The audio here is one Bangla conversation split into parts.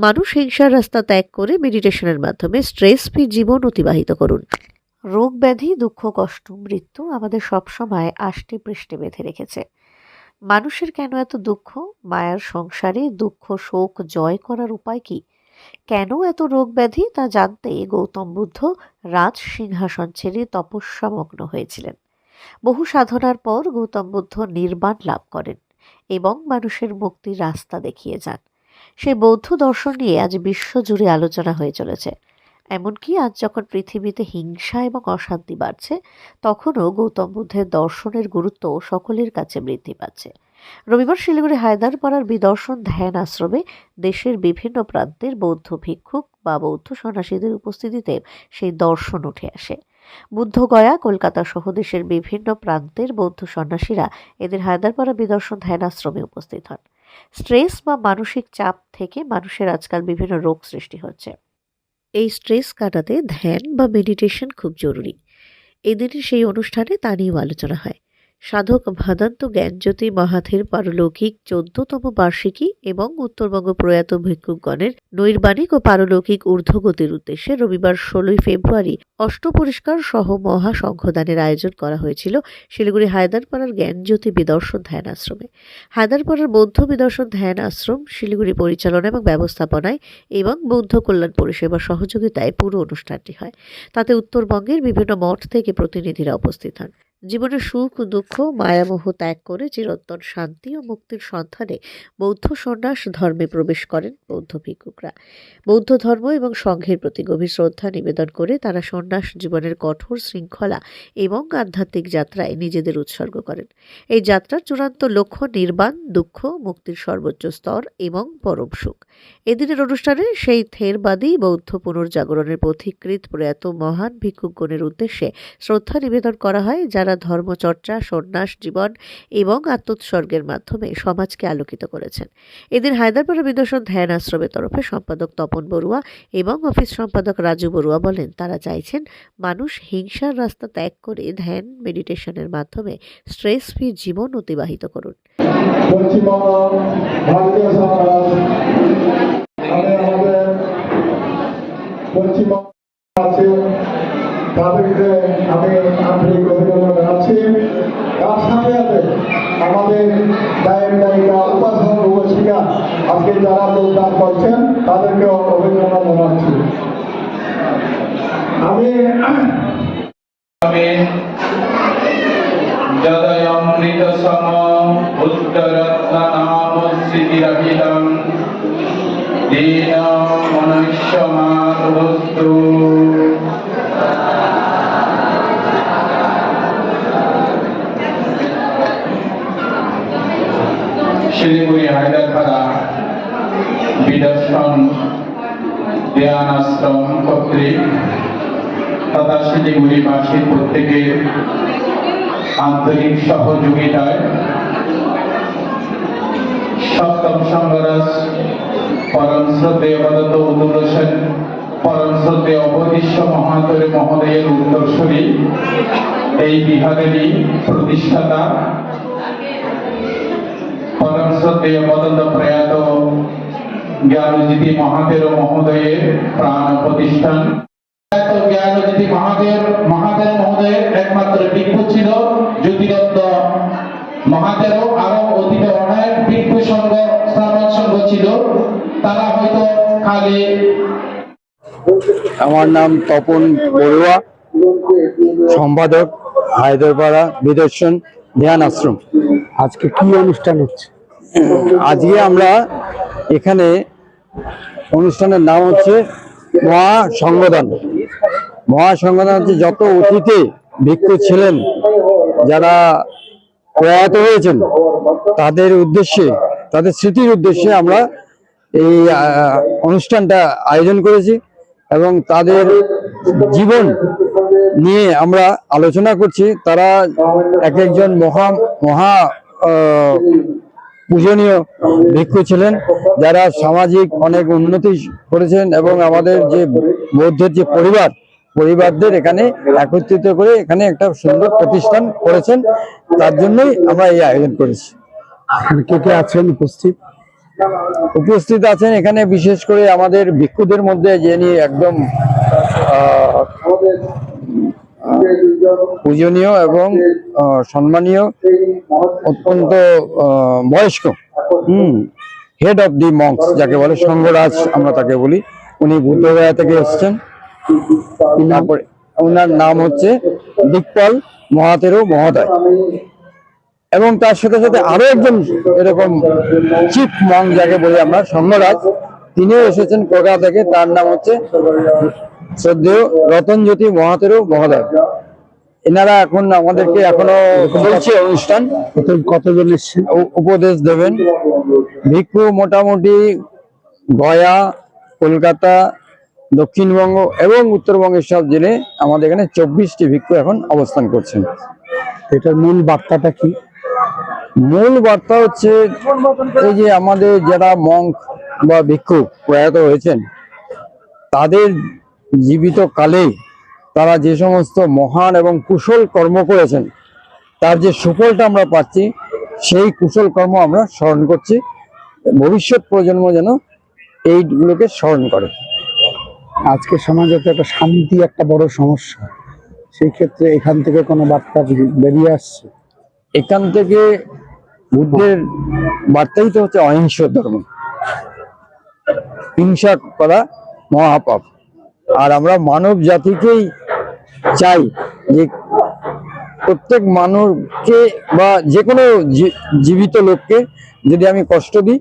মানুষ হিংসার রাস্তা ত্যাগ করে মেডিটেশনের মাধ্যমে স্ট্রেস ফ্রি জীবন অতিবাহিত করুন। রোগ ব্যাধি, দুঃখ, কষ্ট, মৃত্যু আমাদের সবসময় আষ্টে পৃষ্ঠে বেঁধে রেখেছে। মানুষের কেন এত দুঃখ? মায়ার সংসারে দুঃখ, শোক, জয় করার উপায় কি? কেন এত রোগ ব্যাধি? তা জানতে গৌতম বুদ্ধ রাজ সিংহাসন ছেড়ে তপস্যামগ্ন হয়েছিলেন। বহু সাধনার পর গৌতম বুদ্ধ নির্বাণ লাভ করেন এবং মানুষের মুক্তির রাস্তা দেখিয়ে যান। সেই বৌদ্ধ দর্শন নিয়ে আজ বিশ্বজুড়ে আলোচনা হয়ে চলেছে। এমনকি আজ যখন পৃথিবীতে হিংসা এবং অশান্তি বাড়ছে, তখনও গৌতম বুদ্ধের দর্শনের গুরুত্ব সকলের কাছে বৃদ্ধি পাচ্ছে। রবিবার শিলিগুড়ি হায়দারপাড়ার বিদর্শন ধ্যান আশ্রমে দেশের বিভিন্ন প্রান্তের বৌদ্ধ ভিক্ষুক বা বৌদ্ধ সন্ন্যাসীদের উপস্থিতিতে সেই দর্শন উঠে আসে। বুদ্ধগয়া কলকাতা সহ দেশের বিভিন্ন প্রান্তের বৌদ্ধ সন্ন্যাসীরা এদের হায়দারপাড়া বিদর্শন ধ্যান আশ্রমে উপস্থিত হন। স্ট্রেস বা মানসিক চাপ থেকে মানুষের আজকাল বিভিন্ন রোগ সৃষ্টি হচ্ছে। এই স্ট্রেস কাটাতে ধ্যান বা মেডিটেশন খুব জরুরি। এদিনই সেই অনুষ্ঠানে তা নিয়েও আলোচনা হয়। সাধক ভাদান্ত জ্ঞানজ্যোতি মাহাথের পারলৌকিক চোদ্দতম বার্ষিকী এবং উত্তরবঙ্গ প্রয়াত ভিক্ষুকগণের নৈর্বাণিক ও পারলৌকিক ঊর্ধ্বগতির উদ্দেশ্যে রবিবার ষোলোই ফেব্রুয়ারি অষ্টপরিষ্কার সহ মহা সংঘদানের আয়োজন করা হয়েছিল শিলিগুড়ি হায়দারপাড়ার জ্ঞানজ্যোতি বিদর্শন ধ্যান আশ্রমে। হায়দারপাড়ার বৌদ্ধ বিদর্শন ধ্যান আশ্রম শিলিগুড়ি পরিচালনা এবং ব্যবস্থাপনায় এবং বৌদ্ধ কল্যাণ পরিষেবা সহযোগিতায় পুরো অনুষ্ঠানটি হয়। তাতে উত্তরবঙ্গের বিভিন্ন মঠ থেকে প্রতিনিধিরা উপস্থিত হন। জীবনের সুখ, দুঃখ, মায়ামোহ ত্যাগ করে চিরন্তন শান্তি ও মুক্তির সন্ধানে বৌদ্ধ সন্ন্যাস ধর্মে প্রবেশ করেন বৌদ্ধ ভিক্ষুকরা। বৌদ্ধ ধর্ম এবং সংঘের প্রতি গভীর শ্রদ্ধা নিবেদন করে তারা সন্ন্যাস জীবনের কঠোর শৃঙ্খলা এবং আধ্যাত্মিক যাত্রায় নিজেদের উৎসর্গ করেন। এই যাত্রার চূড়ান্ত লক্ষ্য নির্বাণ, দুঃখ, মুক্তির সর্বোচ্চ স্তর এবং পরম সুখ। এদিনের অনুষ্ঠানে সেই থেরবাদী বৌদ্ধ পুনর্জাগরণের পথিকৃত প্রয়াত মহান ভিক্ষুকগণের উদ্দেশ্যে শ্রদ্ধা নিবেদন করা হয়, যারা ধর্মচর্চা, সন্ন্যাস, জীবন এবং আত্মোৎসর্গের মাধ্যমে সমাজকে আলোকিত করেছেন। এদিন হায়দ্রাবাদ বিদর্শন ধ্যান আশ্রমের তরফে সম্পাদক তপন বড়ুয়া এবং অফিস সম্পাদক রাজু বড়ুয়া বলেন, তারা চাইছেন মানুষ হিংসার রাস্তা ত্যাগ করে ধ্যান, মেডিটেশনের মাধ্যমে স্ট্রেস ফ্রি জীবন অতিবাহিত করুন। পশ্চিমবঙ্গ আছে। তাদেরকে আমি আন্তরিক অভিনন্দন জানাচ্ছি। তার সাথে সাথে আমাদের গায়ক গায়িকা উপাসক উপশিকা আজকে যারা যোগদান করছেন, তাদেরকেও অভিনন্দন জানাচ্ছি। আমি যদয়মৃতসম উত্তরত্ননামস্মৃতিরহিতম দীন মনুষ্যমাতবস্তু শিলিগুড়ি, হায়দ্রাবাদ, বিদর্শন ধ্যান আশ্রম কর্তৃক তথা শিলিগুড়িবাসীর প্রত্যেকের আন্তরিক সহযোগিতায় সপ্তম সংঘরাজ পরম শ্রদ্ধে অবদত উদুল হোসেন পরম শ্রদ্ধে অবদিশ্য মহাতরে মহোদয়ের উত্তরসূরি এই বিহারেরই প্রতিষ্ঠাতা অবদত প্রয়াত জ্ঞানজ্যোতি মহাদেব মহোদয়ের প্রাণ প্রতিষ্ঠান। এত জ্ঞানজ্যোতি মহাদেব মহাদেব মহোদয়ের একমাত্র ভিক্ষু ছিল জ্যোতিরত্ন মহাদেব আরও অতীতে অনেক ভিক্ষু সংঘ শ্রাবণ সংঘ ছিল। তারা হয়তো খালি আমার নাম তপন বড়ুয়া সম্পাদক হায়দরপাড়া বিদর্শন ধ্যান আশ্রম। আজকে কি অনুষ্ঠান হচ্ছে? আজকে আমরা এখানে অনুষ্ঠানের নাম হচ্ছে মহা সংগদান মহা হচ্ছে যত অতীতে ভিক্ষু ছিলেন, যারা প্রয়াত হয়েছেন, তাদের উদ্দেশ্যে, তাদের স্মৃতির উদ্দেশ্যে আমরা এই অনুষ্ঠানটা আয়োজন করেছি এবং তাদের জীবন নিয়ে আমরা আলোচনা করছি। তারা এক একজন মহা মহা পূজনীয় ভিক্ষু ছিলেন যারা সামাজিক অনেক উন্নতি করেছেন এবং আমাদের যে বৌদ্ধের যে পরিবার পরিবারদের এখানে একত্রিত করে এখানে একটা সুন্দর প্রতিষ্ঠান করেছেন তার জন্যই আমরা এই আয়োজন করেছি। কে কে আছেন উপস্থিত? উপস্থিত আছেন এখানে বিশেষ করে আমাদের ভিক্ষুদের মধ্যে যিনি একদম আহ, পূজনীয় এবং সম্মানীয়, অত্যন্ত বয়স্ক, হুম হেড অফ দি মঙ্কস যাকে বলে, সংঘরাজ আমরা তাকে বলি। উনি বুদ্ধগয়া থেকে এসেছেন। তারপরে ওনার নাম হচ্ছে দিকপাল মহাতেরো মহোদয়। এবং তার সাথে সাথে আরও একজন এরকম চিফ মং যাকে বলি আমরা, সংঘরাজ, তিনিও এসেছেন কলকাতা থেকে। তার নাম হচ্ছে শ্রদ্ধেয় রতনজ্যোতি মহাতেরো মহোদয়। এনারা এখন আমাদেরকে এখনও চলছে অনুষ্ঠান। কত কতজন উপদেশ দেবেন। ভিক্ষু মোটামুটি গয়া কলকাতা দক্ষিণবঙ্গ এবং উত্তরবঙ্গের সব জেলে আমাদের এখানে চব্বিশটি ভিক্ষু এখন অবস্থান করছেন। এটার মূল বার্তাটা কি? মূল বার্তা হচ্ছে এই যে আমাদের যারা মঙ্ক বা ভিক্ষু প্রয়াত হয়েছেন তাদের জীবিত কালে তারা যে সমস্ত মহান এবং কুশল কর্ম করেছেন তার যে সুফলটা আমরা পাচ্ছি সেই কুশল কর্ম আমরা স্মরণ করছি। ভবিষ্যৎ প্রজন্ম যেন এইগুলোকে স্মরণ করে। আজকে সমাজে তো একটা শান্তি একটা বড় সমস্যা। সেই ক্ষেত্রে এখান থেকে কোনো বার্তা বেরিয়ে আসছে? এখান থেকে বুদ্ধের বার্তাই তো হচ্ছে অহিংস ধর্ম। হিংসা করা মহাপাপ। আর আমরা মানব জাতিকেই চাই যে প্রত্যেক মানুষকে বা যে কোনো জীবিত লোককে যদি আমি কষ্ট দিই,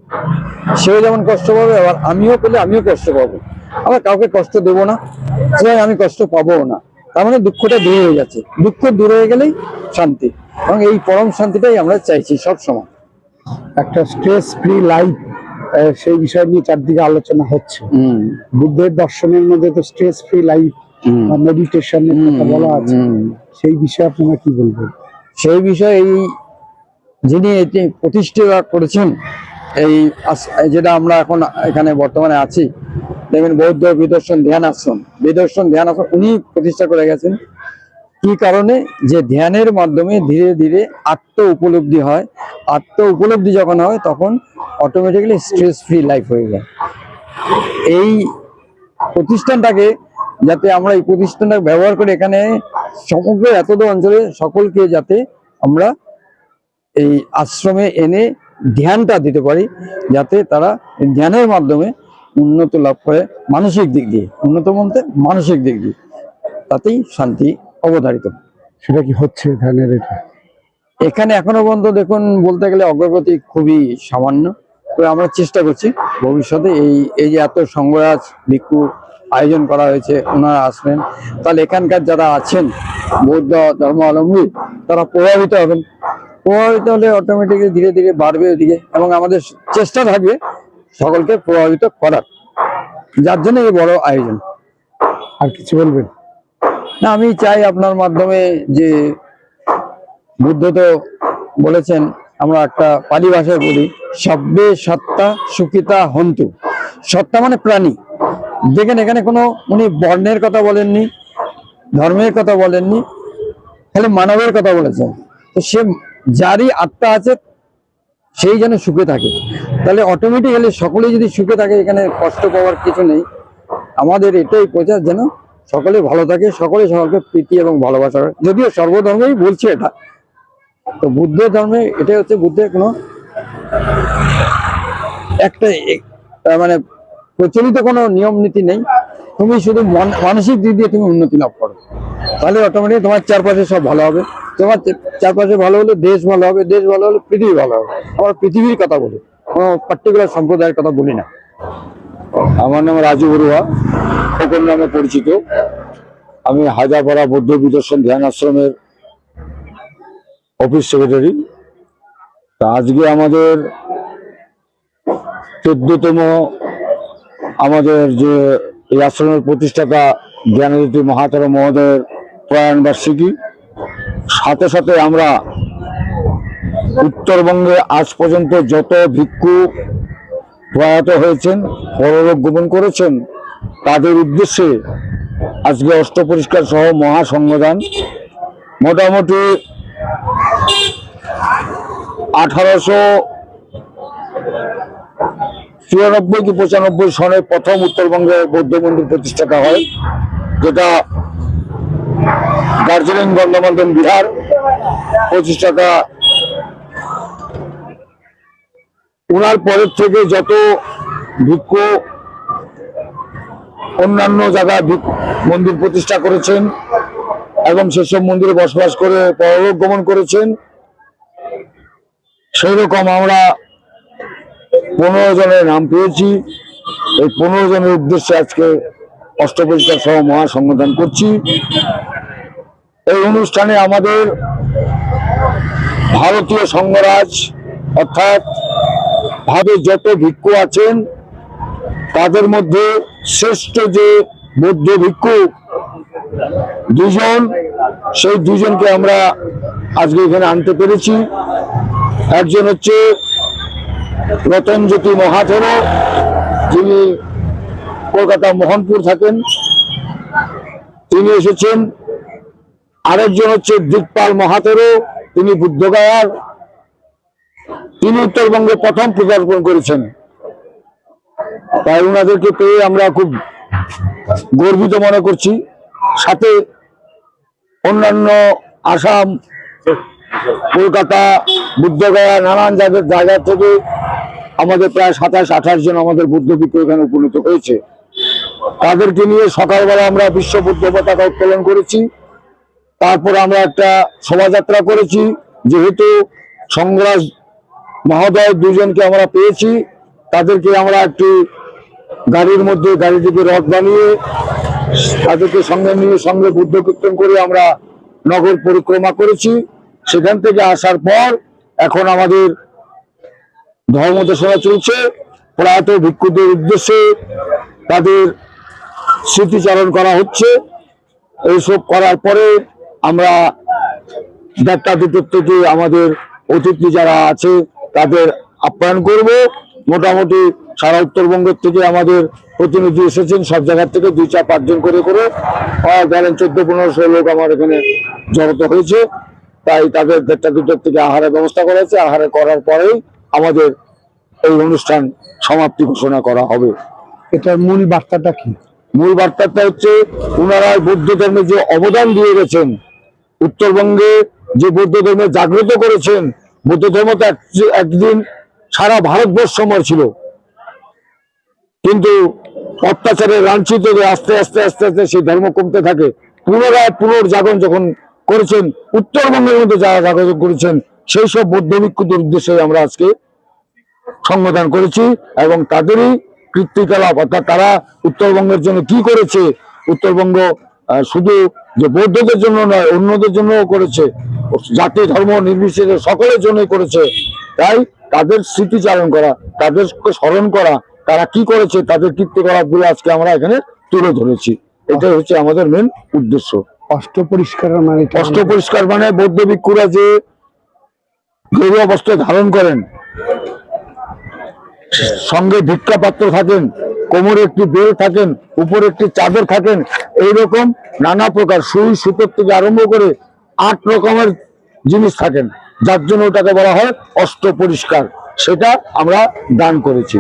সেও যেমন কষ্ট পাবে, আবার আমিও পেলে আমিও কষ্ট পাবো। আবার কাউকে কষ্ট দেবো না সুতরাং আমি কষ্ট পাবো না। তার মানে দুঃখটা দূর হয়ে যাচ্ছে। দুঃখ দূর হয়ে গেলেই শান্তি। এবং এই পরম শান্তিটাই আমরা চাইছি সব সময় একটা স্ট্রেস ফ্রি লাইফ সেই বিষয় নিয়ে চারদিকে আলোচনা হচ্ছে। বুদ্ধের দর্শনের মধ্যে তো স্ট্রেস ফ্রি লাইফ। মেডিটেশনের কথা বলা আছে। সেই বিষয়ে আপনারা কি বলবেন? সেই বিষয়ে এই যিনি এটি প্রতিষ্ঠা করেছেন এই যেটা আমরা এখন এখানে বর্তমানে আছি দেখবেন বৌদ্ধ বিদর্শন ধ্যান আশ্রম বিদর্শন ধ্যান আশ্রম উনি প্রতিষ্ঠা করে গেছেন। কি কারণে? যে ধ্যানের মাধ্যমে ধীরে ধীরে আত্ম উপলব্ধি হয়। আত্ম উপলব্ধি যখন হয়, তখন অটোমেটিক্যালি স্ট্রেস ফ্রি লাইফ হয়ে যায়। এই প্রতিষ্ঠানটাকে যাতে আমরা এই প্রতিষ্ঠানটা ব্যবহার করে এখানে সমগ্র এতদ অঞ্চলে সকলকে যাতে আমরা এই আশ্রমে এনে ধ্যানটা দিতে পারি, যাতে তারা ধ্যানের মাধ্যমে উন্নত লাভ করে মানসিক দিক দিয়ে, উন্নত বলতে মানসিক দিক দিয়ে। তাতেই শান্তি অবধারিত। সেটা কি হচ্ছে ধ্যানের এটা এখানে এখনও পর্যন্ত দেখুন বলতে গেলে অগ্রগতি খুবই সামান্য। আমরা চেষ্টা করছি ভবিষ্যতে এই এই যে এত সংঘরাজ ভিক্ষু আয়োজন করা হয়েছে ওনারা আসবেন। তাহলে এখানকার যারা আছেন বৌদ্ধ ধর্মাবলম্বী তারা প্রভাবিত হবেন। প্রভাবিত হলে অটোমেটিক্যালি ধীরে ধীরে বাড়বে ওদিকে এবং আমাদের চেষ্টা থাকবে সকলকে প্রভাবিত করার। যার জন্য এই বড় আয়োজন। আর কিছু বলবেন? না, আমি চাই আপনার মাধ্যমে যে বুদ্ধ তো বলেছেন, আমরা একটা পালি ভাষায় বলি সব্যে সত্তা সুখিতা হন্তু। সত্তা মানে প্রাণী। দেখেন, এখানে কোনো, উনি বর্ণের কথা বলেননি, ধর্মের কথা বলেননি, খালি মানবের কথা বলেছেন। তো সে যারই আত্মা আছে, সেই যেন সুখে থাকে। তাহলে অটোমেটিক্যালি সকলেই যদি সুখে থাকে, এখানে কষ্ট পাওয়ার কিছু নেই। আমাদের এটাই প্রচার যেন সকলে ভালো থাকে সকলে সকলকে প্রীতি এবং ভালোবাসা। যদিও সর্বধর্মেই বলছে এটা, তো বুদ্ধ ধর্মে এটাই হচ্ছে বুদ্ধের কোনো একটা মানে প্রচলিত কোনো নিয়ম নীতি নেই। তুমি শুধু মন- মানসিক দিক দিয়ে তুমি উন্নতি লাভ করো। তাহলে অটোমেটিক তোমার চারপাশে সব ভালো হবে। তোমার চারপাশে ভালো হলে দেশ ভালো হবে, দেশ ভালো হলে পৃথিবী ভালো হবে। আমরা পৃথিবীর কথা বলি, কোনো পার্টিকুলার সম্প্রদায়ের কথা বলি না। আমার নাম রাজু বড়ুয়া। খোকন নামে পরিচিত। আমি হায়দ্রাপাড়া বৌদ্ধ বিদর্শন ধ্যান আশ্রমের অফিস সেক্রেটারি। তা আজকে আমাদের চোদ্দতম আমাদের যে এই আশ্রমের প্রতিষ্ঠাতা জ্ঞানজ্যোতি মহাতারা মহোদয়ের প্রয়াণ বার্ষিকী, সাথে সাথে আমরা উত্তরবঙ্গে আজ পর্যন্ত যত ভিক্ষু প্রয়াত হয়েছেন পরলোক গমন করেছেন। তাদের উদ্দেশ্যে আজকে অষ্ট পরিষ্কার সহ মহাসংগদান মোটামুটি আঠারোশো চুরানব্বই কি পঁচানব্বই সনে প্রথম উত্তরবঙ্গে বৌদ্ধ মন্দির প্রতিষ্ঠাতা হয়, যেটা দার্জিলিং গন্ধমার্দন বিহার প্রতিষ্ঠাতা ওনার পরের থেকে যত ভিক্ষ অন্যান্য জায়গায় মন্দির প্রতিষ্ঠা করেছেন এবং সেসব মন্দিরে বসবাস করে পরলোক গমন করেছেন সেই রকম আমরা পনেরো জনের নাম পেয়েছি। এই পনেরো জনের উদ্দেশ্যে আজকে অষ্টপরিষ্কার সহ মহাসংগঠন করছি। এই অনুষ্ঠানে আমাদের ভারতীয় সংঘরাজ অর্থাৎ ভাবে যত ভিক্ষু আছেন, তাদের মধ্যে শ্রেষ্ঠ যে বৌদ্ধ ভিক্ষু দুজন, সেই দুজনকে আমরা আজকে এখানে আনতে পেরেছি। একজন হচ্ছে রতনজ্যোতি মহাথের, যিনি কলকাতা মোহনপুর থাকেন। তিনি এসেছেন। আরেকজন হচ্ছে দিকপাল মহাতেরো তিনি বুদ্ধগয়ার। তিনি উত্তরবঙ্গে প্রথম পদার্পণ করেছেন। তাই ওনাদেরকে পেয়ে আমরা খুব গর্বিত মনে করছি। সাথে অন্যান্য আসাম, কলকাতা, বুদ্ধগয়া, নানান জায়গা থেকে আমাদের প্রায় সাতাশ, আঠাশ জন আমাদের বুদ্ধ এখানে উপনীত হয়েছে। তাদেরকে নিয়ে সকালবেলা আমরা বিশ্ব বুদ্ধ পতাকা উত্তোলন করেছি। তারপর আমরা একটা শোভাযাত্রা করেছি। যেহেতু সংগ্রাস মহোদয় দুজনকে আমরা পেয়েছি। তাদেরকে আমরা একটি গাড়ির মধ্যে গাড়িটিকে রথ বানিয়ে তাদেরকে সঙ্গে নিয়ে সঙ্গে বুদ্ধ কীর্তন করে আমরা নগর পরিক্রমা করেছি। সেখান থেকে আসার পর এখন আমাদের ধর্মদেশনা চলছে। প্রয়াত ভিক্ষুদের উদ্দেশ্যে তাদের স্মৃতিচারণ করা হচ্ছে। এইসব করার পরে আমরা দেড়টা থেকে আমাদের অতিথি যারা আছে তাদের আপ্যায়ন করব। মোটামুটি সারা উত্তরবঙ্গের থেকে আমাদের প্রতিনিধি এসেছেন সব জায়গার থেকে দুই চার পাঁচজন করে করে। ধরেন চোদ্দ পনেরোশো লোক আমার এখানে জড়ত হয়েছে। তাই তাদের দেড়টা দুটোর থেকে আহারের ব্যবস্থা করা হয়েছে। আহারে করার পরেই আমাদের এই অনুষ্ঠান সমাপ্তি ঘোষণা করা হবে। এটার মূল বার্তাটা কি? মূল বার্তাটা হচ্ছে ওনারা বৌদ্ধ ধর্মে যে অবদান দিয়ে গেছেন উত্তরবঙ্গে যে বৌদ্ধ ধর্মে জাগ্রত করেছেন বৌদ্ধ ধর্ম তো এক- একদিন সারা ভারতবর্ষময় ছিল কিন্তু অত্যাচারে লাঞ্ছিত আস্তে আস্তে আস্তে আস্তে সেই ধর্ম কমতে থাকে। পুনরায় পুনর্জাগরণ যখন করেছেন, উত্তরবঙ্গের মধ্যে যারা জাগরণ করেছেন, সেই সব বৌদ্ধ ভিক্ষুদের উদ্দেশ্যে আমরা আজকে সংবোধন করেছি এবং তাদেরই কৃত্তিকলাপ অর্থাৎ তারা উত্তরবঙ্গের জন্য কি করেছে, উত্তরবঙ্গ শুধু যে বৌদ্ধদের জন্য নয় অন্যদের জন্যও করেছে। জাতি ধর্ম নির্বিশেষে সকলের জন্যই করেছে। তাই তাদের স্মৃতিচারণ করা তাদেরকে স্মরণ করা তারা কি করেছে তাদের কীর্তিকলাপগুলো আজকে আমরা এখানে তুলে ধরেছি। এটাই হচ্ছে আমাদের মেন উদ্দেশ্য। অষ্ট পরিষ্কারের মানে অস্ত্র পরিষ্কার মানে বৌদ্ধ ভিক্ষুরা যে গেরুয়া বস্ত্র ধারণ করেন সঙ্গে ভিক্ষা পাত্র থাকেন কোমরে একটি বেল থাকেন উপরে একটি চাদর থাকেন এইরকম নানা প্রকার সুই সুতোর থেকে আরম্ভ করে আট রকমের জিনিস থাকেন যার জন্য ওটাকে বলা হয় অস্ত্র পরিষ্কার। সেটা আমরা দান করেছি।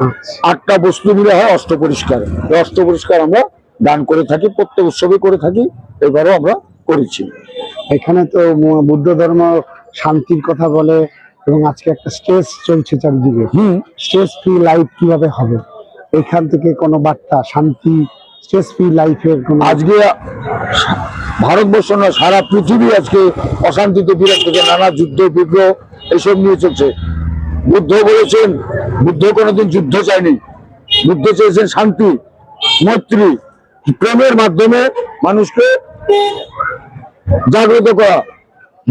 আচ্ছা। আটটা বস্তু মিলে হয় অস্ত্র পরিষ্কার। এই অস্ত্র পরিষ্কার আমরা দান করে থাকি প্রত্যেক উৎসবে করে থাকি এবারও আমরা করেছি। এখানে তো বুদ্ধ ধর্ম শান্তির কথা বলে এবং আজকে একটা স্ট্রেস চলছে চারিদিকে। হুম। স্ট্রেস ফ্রি লাইফ কীভাবে হবে? এখান থেকে কোনো বার্তা, শান্তি স্ট্রেস ফ্রি লাইফের কোনো আজকে ভারতবর্ষ না সারা পৃথিবী আজকে অশান্তিতে বিরাট করছে, নানা যুদ্ধ, বিগ্রহ, এসব নিয়ে চলছে। বুদ্ধ বলেছেন, বুদ্ধ কোনোদিন যুদ্ধ চায়নি। বুদ্ধ চেয়েছেন শান্তি, মৈত্রী, প্রেমের মাধ্যমে মানুষকে জাগ্রত করা।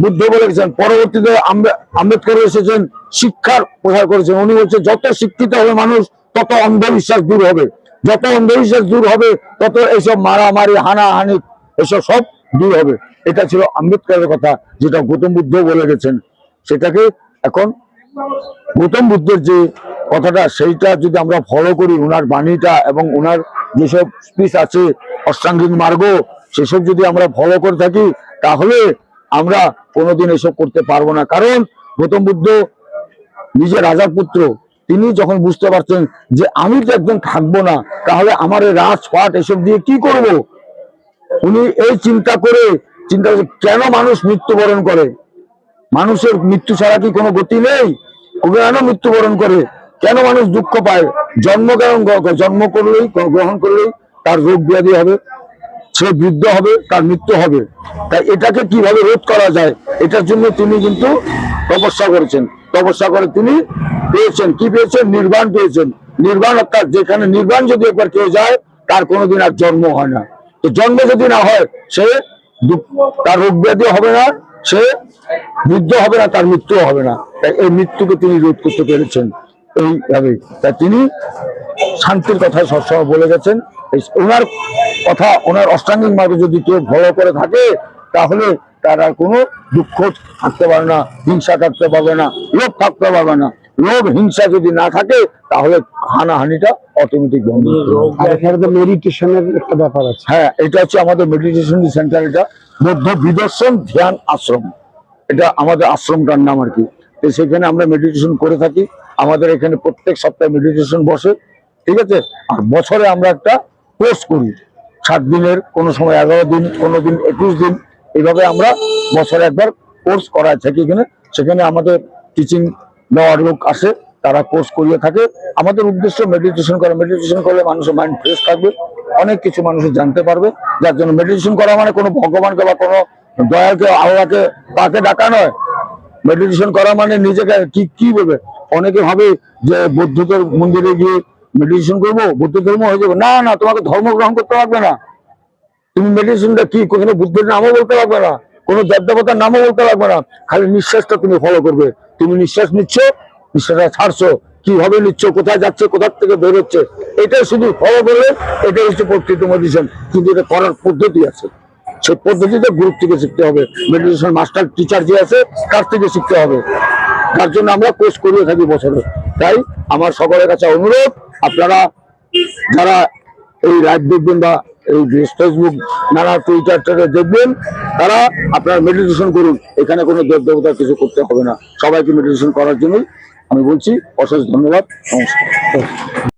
বুদ্ধ বলেছেন পরবর্তীতে আম্বে- আম্বেদকর এসেছেন, শিক্ষার প্রসার করেছেন। উনি বলছেন যত শিক্ষিত হবে মানুষ, তত অন্ধবিশ্বাস দূর হবে। যত অন্ধবিশ্বাস দূর হবে, তত এইসব মারামারি, হানাহানি এসব সব দূর হবে। এটা ছিল আম্বেদকরের কথা, যেটা গৌতম বুদ্ধ বলে গেছেন। সেটাকে এখন গৌতম বুদ্ধের যে কথাটা, সেইটা যদি আমরা ফলো করি ওনার বাণীটা এবং ওনার যেসব স্পিচ আছে, অষ্টাঙ্গিক মার্গ, সেসব যদি আমরা ফলো করে থাকি, তাহলে আমরা কোনোদিন এসব করতে পারব না। কারণ গৌতম বুদ্ধ নিজে রাজার পুত্র, তিনি যখন বুঝতে পারছেন যে আমি তো একজন থাকব না, তাহলে আমার রাজ পাট এসব দিয়ে কি করব? উনি এই চিন্তা করে চিন্তা কেন মানুষ মৃত্যুবরণ করে? মানুষের মৃত্যু ছাড়া কি কোনো গতি নেই? কেন মৃত্যুবরণ করে? কেন মানুষ দুঃখ পায়? জন্ম কেন জন্ম করলেই গ্রহণ করলেই তার রোগ ব্যাধি হবে। সে বৃদ্ধ হবে, তার মৃত্যু হবে। তাই এটাকে কীভাবে রোধ করা যায়, এটার জন্য তিনি কিন্তু তপস্যা করেছেন। তপস্যা করে তিনি পেয়েছেন, কি পেয়েছেন? নির্বাণ পেয়েছেন। নির্বাণ অর্থাৎ যেখানে নির্বাণ যদি একবার কেউ যায়, তার কোনোদিন আর জন্ম হয় না। তো জন্ম যদি না হয়, সে তার রোগ ব্যাধি হবে না, সে বৃদ্ধ হবে না, তার মৃত্যু হবে না। তাই এই মৃত্যুকে তিনি রোধ করতে পেরেছেন। এইভাবে তাই তিনি শান্তির কথা সবসময় বলে গেছেন। ওনার কথা ওনার অষ্টাঙ্গিক মার্গে যদি কেউ ফলো করে থাকে তাহলে তার আর কোনো দুঃখ থাকতে পারে না হিংসা থাকতে পারবে না লোভ থাকতে পারবে না। লোভ হিংসা যদি না থাকে তাহলে হানাহানিটা অটোমেটিক বন্ধ মেডিটেশনের একটা ব্যাপার আছে। হ্যাঁ এটা হচ্ছে আমাদের মেডিটেশন সেন্টার এটা বৌদ্ধ বিদর্শন ধ্যান আশ্রম। এটা আমাদের আশ্রমটার নাম আর কি। তো সেখানে আমরা মেডিটেশন করে থাকি। আমাদের এখানে প্রত্যেক সপ্তাহে মেডিটেশন বসে ঠিক আছে? আর বছরে আমরা একটা কোর্স করি। সাত দিনের কোনো সময় এগারো দিন, কোনো দিন একুশ দিন এইভাবে আমরা বছরে একবার কোর্স করাই থাকি এখানে। সেখানে আমাদের টিচিং নেওয়ার লোক আসে, তারা কোর্স করিয়ে থাকে। আমাদের উদ্দেশ্য মেডিটেশন করা। মেডিটেশন করলে মানুষের মাইন্ড ফ্রেশ থাকবে। অনেক কিছু মানুষ জানতে পারবে। যার জন্য মেডিটেশন করা মানে কোনো ভগবানকে বা কোনো দয়াকে আল্লাহকে, তাকে ডাকা নয়। মেডিটেশন করা মানে নিজেকে কি কি ভেবে অনেকে ভাবে যে বৌদ্ধদের মন্দিরে গিয়ে মেডিটেশন করব, বৌদ্ধ ধর্ম হয়ে যাবে। না না, তোমাকে ধর্ম গ্রহণ করতে পারবে না। তুমি মেডিটেশনটা কি কোনো বুদ্ধের নামও বলতে পারবে না। কোনো দেবতার নামও বলতে পারবে না। খালি নিঃশ্বাসটা তুমি ফলো করবে। তুমি নিঃশ্বাস নিচ্ছ, নিঃশ্বাসটা ছাড়ছো। কীভাবে নিচ্ছ, কোথায় যাচ্ছে, কোথার থেকে বেরোচ্ছে এটা শুধু ফলো করলে এটাই হচ্ছে প্রকৃত মেডিটেশন কিন্তু এটা করার পদ্ধতি আছে। সেই পদ্ধতিতে গ্রুপ থেকে শিখতে হবে। মেডিটেশন মাস্টার টিচার যে আছে, তার থেকে শিখতে হবে। তার জন্য আমরা কোর্স করিয়ে থাকি বছরে। তাই আমার সকলের কাছে অনুরোধ আপনারা যারা এই লাইভ দেখবেন বা এই ফেসবুক নানা টুইটার দেখবেন, তারা আপনারা মেডিটেশন করুন। এখানে কোনো দেব দেবতা কিছু করতে হবে না। সবাইকে মেডিটেশন করার জন্যই আমি বলছি, অশেষ ধন্যবাদ, নমস্কার।